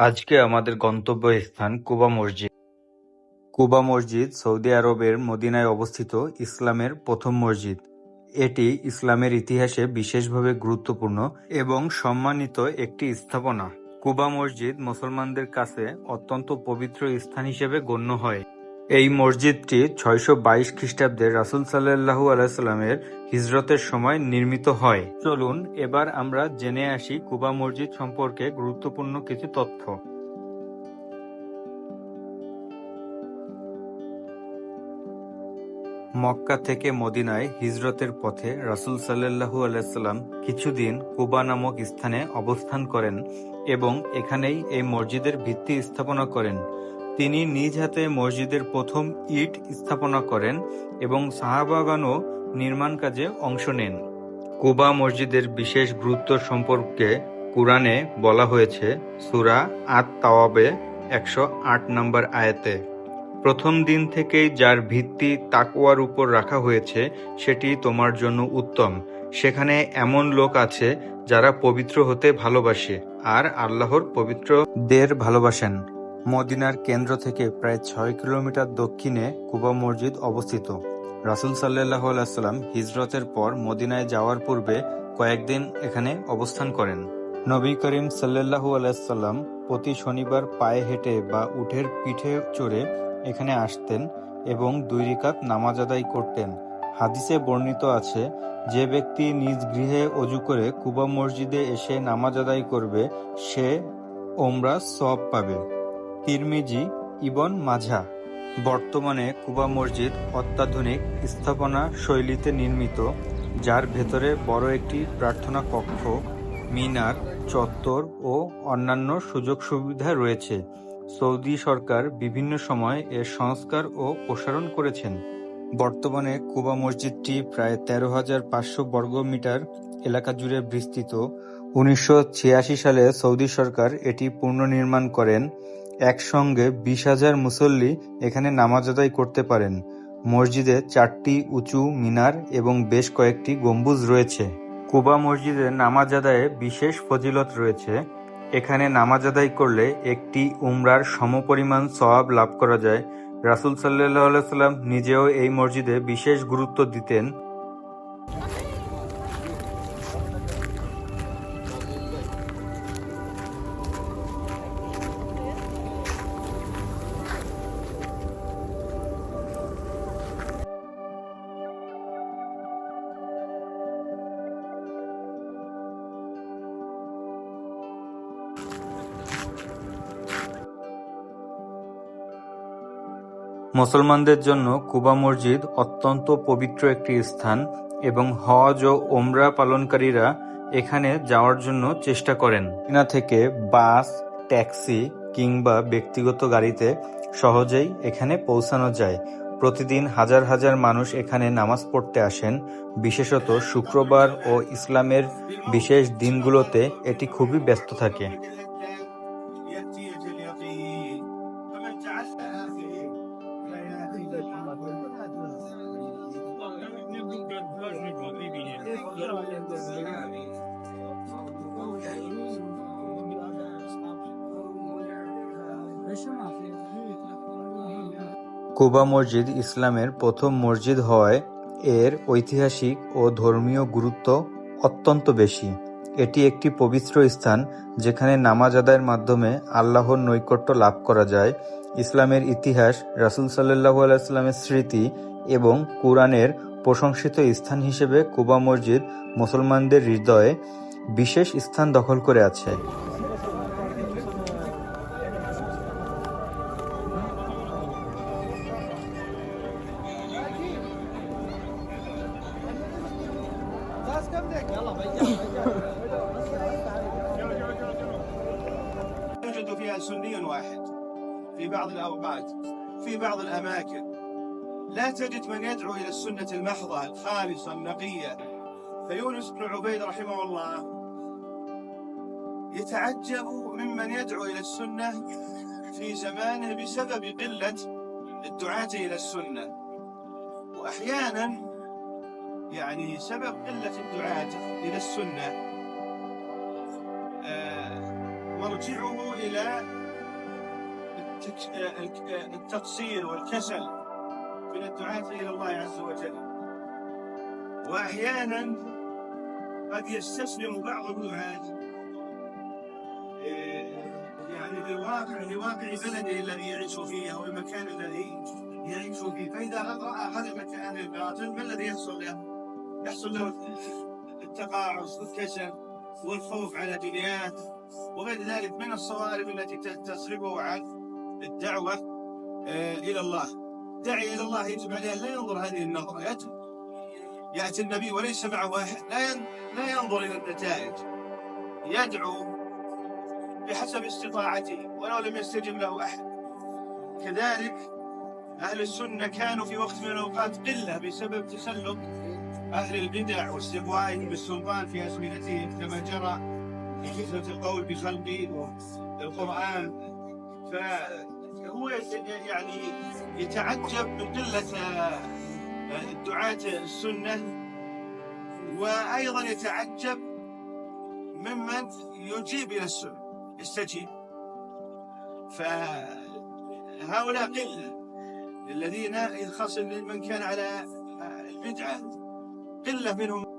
আজকে আমাদের গন্তব্যস্থান কুবা মসজিদ। কুবা মসজিদ সৌদি আরবের মদিনায় অবস্থিত ইসলামের প্রথম মসজিদ। এটি ইসলামের ইতিহাসে বিশেষভাবে গুরুত্বপূর্ণ এবং সম্মানিত একটি স্থাপনা। কুবা মসজিদ মুসলমানদের কাছে অত্যন্ত পবিত্র স্থান হিসেবে গণ্য হয়। এই মসজিদটি ছয়শো বাইশ খ্রিস্টাব্দে রাসূল সাল্লাল্লাহু আলাইসাল্লামের হিজরতের সময় নির্মিত হয়। চলুন, এবার আমরা জেনে আসি কুবা মসজিদ সম্পর্কে গুরুত্বপূর্ণ কিছু তথ্য। মক্কা থেকে মদিনায় হিজরতের পথে রাসূল সাল্লাল্লাহু আলাইসাল্লাম কিছুদিন কুবা নামক স্থানে অবস্থান করেন এবং এখানেই এই মসজিদের ভিত্তি স্থাপনা করেন। তিনি নিজ হাতে মসজিদের প্রথম ইট স্থাপনা করেন এবং সাহাবাগণও নির্মাণ কাজে অংশ নেন। কুবা মসজিদের বিশেষ গুরুত্ব সম্পর্কে কুরআনে বলা হয়েছে, সুরা আত-তাওয়াবে একশো আট নম্বর আয়াতে। প্রথম দিন থেকেই যার ভিত্তি তাকওয়ার উপর রাখা হয়েছে, সেটি তোমার জন্য উত্তম। সেখানে এমন লোক আছে যারা পবিত্র হতে ভালোবাসে আর আল্লাহর পবিত্রদের ভালোবাসেন। মদিনার কেন্দ্র থেকে প্রায় ছয় কিলোমিটার দক্ষিণে কুবা মসজিদ অবস্থিত। রাসূল সাল্লাল্লাহু আলাইসাল্লাম হিজরতের পর মদিনায় যাওয়ার পূর্বে কয়েকদিন এখানে অবস্থান করেন। নবী করিম সাল্লাল্লাহু আলাইসাল্লাম প্রতি শনিবার পায়ে হেঁটে বা উঠের পিঠে চড়ে এখানে আসতেন এবং দুই রিকাত নামাজ আদায় করতেন। হাদিসে বর্ণিত আছে, যে ব্যক্তি নিজ গৃহে অজু করে কুবা মসজিদে এসে নামাজ আদায় করবে সে ওমরা সব পাবে। তিরমিজি ইবন মাঝা বর্তমানে কুবা মসজিদ অত্যাধুনিক স্থাপনা শৈলীতে নির্মিত, যার ভেতরে বড় একটি প্রার্থনা কক্ষ, মিনার, চত্বর ও অন্যান্য সুযোগ-সুবিধা রয়েছে। সৌদি সরকার বিভিন্ন সময় এর সংস্কার ও প্রসারণ করেছেন। বর্তমানে কুবা মসজিদটি প্রায় তেরো হাজার পাঁচশো বর্গ মিটার এলাকা জুড়ে বিস্তৃত। উনিশশো ছিয়াশি সালে সৌদি সরকার এটি পুনর্নির্মাণ করেন। একসঙ্গে বিশ হাজার মুসল্লি এখানে নামাজ আদায় করতে পারেন। মসজিদে চারটি উঁচু মিনার এবং বেশ কয়েকটি গম্বুজ রয়েছে। কুবা মসজিদে নামাজ আদায়ে বিশেষ ফজিলত রয়েছে। এখানে নামাজ আদায় করলে একটি উমরার সমপরিমাণ সওয়াব লাভ করা যায়। রাসূল আলাইহি সাল্লাম নিজেও এই মসজিদে বিশেষ গুরুত্ব দিতেন। মুসলমানদের জন্য কুবা মসজিদ অত্যন্ত পবিত্র একটি স্থান এবং হজ ও ওমরা পালনকারীরা এখানে যাওয়ার জন্য চেষ্টা করেন। মদিনা থেকে বাস, ট্যাক্সি কিংবা ব্যক্তিগত গাড়িতে সহজেই এখানে পৌঁছানো যায়। প্রতিদিন হাজার হাজার মানুষ এখানে নামাজ পড়তে আসেন। বিশেষত শুক্রবার ও ইসলামের বিশেষ দিনগুলোতে এটি খুবই ব্যস্ত থাকে। কুবা মসজিদ ইসলামের প্রথম মসজিদ হওয়ায় এর ঐতিহাসিক ও ধর্মীয় গুরুত্ব অত্যন্ত বেশি। এটি একটি পবিত্র স্থান যেখানে নামাজ আদায়ের মাধ্যমে আল্লাহর নৈকট্য লাভ করা যায়। ইসলামের ইতিহাস, রাসূল সাল্লাল্লাহু আলাইসাল্লামের স্মৃতি এবং কুরআনের প্রশংসিত স্থান হিসেবে কুবা মসজিদ মুসলমানদের হৃদয়ে বিশেষ স্থান দখল করে আছে। يوجد فيها سني واحد في بعض الأوقات في بعض الأماكن لا تجد من يدعو إلى السنة المحضة الخالصة النقية. فيونس بن عبيد رحمه الله يتعجب ممن يدعو إلى السنة في زمانه بسبب قلة الدعاة إلى السنة. وأحيانا يعني سبب قلة الدعاة إلى السنة آه، مر يرجعه إلى التك- الك- التقصير والكسل. من الدعاة إلى الله عز وجل. وأحيانا قد يستسلم بعض الدعاة إيه، يعني لواقع لواقع بلده الذي يعيش فيه أو المكان الذي يعيش فيه. فإذا رأى هذا المكان الباطل ما الذي يحصل له؟ يحصل له التقاعس والكسل والخوف على دنياه. وغير ذلك من الصوارف التي تصرفه عن الدعوة آه، إلى الله. داعي إلى الله يجب عليه أن لا ينظر هذه النظرة يأتي, يأتي النبي وليس معه واحد لا لا ينظر إلى النتائج. يدعو بحسب استطاعته ولو لم يستجب له أحد. كذلك أهل السنة كانوا في وقت من الأوقات قلة بسبب تسلط أهل البدع واستغوائهم بالسلطان في أزمنتهم كما جرى في فتنة القول بخلق القرآن فهو يعني يتعجب من قلة آه، الدعاة السنة وأيضا يتعجب ممن يجيب إلى السنة يستجيب. فهؤلاء قلة الذين خاصة من كان على البدعة قلة منهم